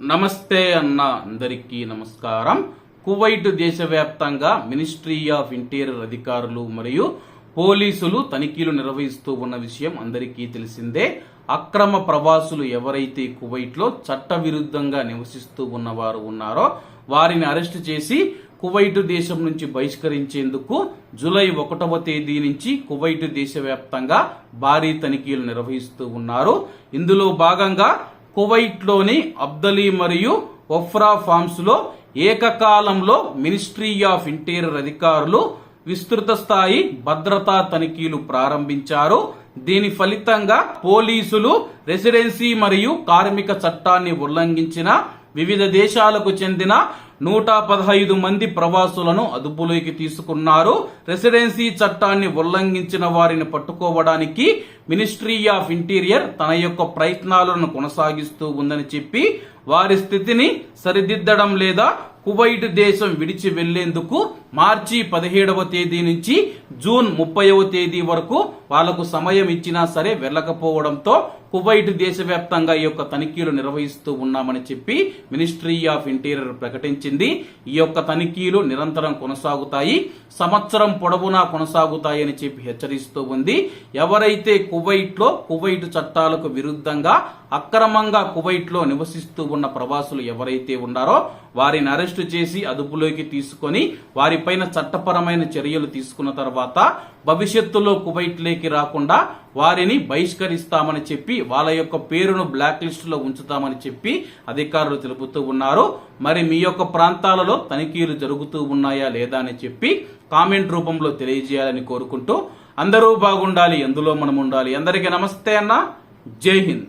నమస్తే అన్న అందరికీ నమస్కారం. కువైట్ దేశవ్యాప్తంగా మినిస్ట్రీ ఆఫ్ ఇంటీరియర్ అధికారులు మరియు పోలీసులు తనిఖీలు నిర్వహిస్తూ ఉన్న విషయం అందరికీ తెలిసిందే. అక్రమ ప్రవాసులు ఎవరైతే కువైట్లో చట్టవిరుద్ధంగా నివసిస్తూ ఉన్నవారు ఉన్నారో వారిని అరెస్ట్ చేసి కువైట్ దేశం నుంచి బహిష్కరించేందుకు జూలై ఒకటవ తేదీ నుంచి కువైట్ దేశవ్యాప్తంగా భారీ తనిఖీలు నిర్వహిస్తూ ఉన్నారు. ఇందులో భాగంగా కువైట్లోని అబ్దలీ మరియు ఒఫ్రా ఫార్మ్స్లో ఏకకాలంలో మినిస్ట్రీ ఆఫ్ ఇంటీరియర్ అధికారులు విస్తృత స్థాయి భద్రతా తనిఖీలు ప్రారంభించారు. దీని ఫలితంగా పోలీసులు రెసిడెన్సీ మరియు కార్మిక చట్టాన్ని ఉల్లంఘించిన వివిధ దేశాలకు చెందిన నూట పదహైదు మంది ప్రవాసులను అదుపులోకి తీసుకున్నారు. రెసిడెన్సీ చట్టాన్ని ఉల్లంఘించిన వారిని పట్టుకోవడానికి మినిస్ట్రీ ఆఫ్ ఇంటీరియర్ తన యొక్క ప్రయత్నాలను కొనసాగిస్తూ ఉందని చెప్పి వారి స్థితిని సరిదిద్దడం లేదా కువైట్ దేశం విడిచి వెళ్ళేందుకు మార్చి పదిహేడవ తేదీ నుంచి జూన్ ముప్పైవ తేదీ వరకు వాళ్ళకు సమయం ఇచ్చినా సరే వెళ్ళకపోవడంతో కువైట్ దేశవ్యాప్తంగా ఈ యొక్క తనిఖీలు నిర్వహిస్తూ ఉన్నామని చెప్పి మినిస్ట్రీ ఆఫ్ ఇంటీరియర్ ప్రకటించింది. ఈ యొక్క తనిఖీలు నిరంతరం కొనసాగుతాయి. సంవత్సరం పొడవునా కొనసాగుతాయి అని చెప్పి హెచ్చరిస్తూ ఉంది. ఎవరైతే కువైట్లో కువైట్ చట్టాలకు విరుద్ధంగా అక్రమంగా కువైట్లో నివసిస్తూ ఉన్న ప్రవాసులు ఎవరైతే ఉన్నారో వారిని అరెస్టు చేసి అదుపులోకి తీసుకొని వారిపైన చట్టపరమైన చర్యలు తీసుకున్న తర్వాత భవిష్యత్తులో కువైట్లోకి రాకుండా వారిని బహిష్కరిస్తామని చెప్పి వాళ్ళ యొక్క పేరును బ్లాక్ లిస్ట్లో ఉంచుతామని చెప్పి అధికారులు తెలుపుతూ ఉన్నారు. మరి మీ యొక్క ప్రాంతాలలో తనిఖీలు జరుగుతూ ఉన్నాయా లేదా అని చెప్పి కామెంట్ రూపంలో తెలియజేయాలని కోరుకుంటూ అందరూ బాగుండాలి ఎందులో మనం ఉండాలి అందరికీ నమస్తే అన్న. జై హింద్.